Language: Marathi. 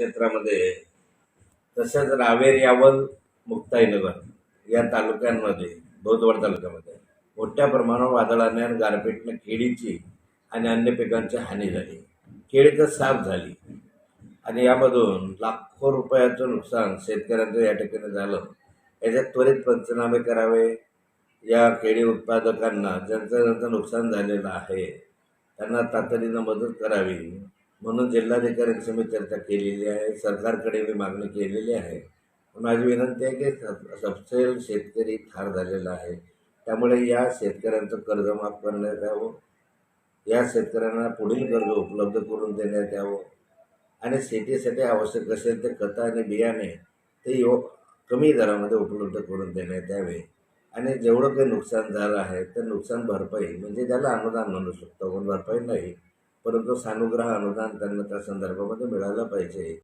क्षेत्रामध्ये तसंच रावेर यावल मुक्ताईनगर या तालुक्यांमध्ये बौद्धवाड तालुक्यामध्ये मोठ्या प्रमाणावर वादळाने आणि गारपीटनं केळीची आणि अन्य पिकांची हानी झाली. केळी तर साफ झाली. आणि यामधून लाखो रुपयाचं नुकसान शेतकऱ्यांचं या ठिकाणी झालं. याच्यात त्वरित पंचनामे करावे. या केळी उत्पादकांना ज्यांचं ज्यांचं नुकसान झालेलं आहे त्यांना तातडीनं मदत करावी. म्हणून जिल्हाधिकाऱ्यांशी मी चर्चा केलेली आहे सरकारकडे मी मागणी केलेली आहे. माझी विनंती आहे की सबसेल शेतकरी ठार झालेला आहे. त्यामुळे या शेतकऱ्यांचं कर्ज माफ करण्यात यावं. या शेतकऱ्यांना पुढील कर्ज उपलब्ध करून देण्यात यावं. आणि शेतीसाठी आवश्यक असेल ते खतं आणि बियाणे ते यो कमी दरामध्ये उपलब्ध करून देण्यात यावे. आणि जेवढं काही नुकसान झालं आहे तर नुकसान भरपाई म्हणजे त्याला अनुदान म्हणू शकतो पण भरपाई नाही. परंतु सानुग्रह अनुदान त्यांना त्या संदर्भामध्ये मिळालं पाहिजे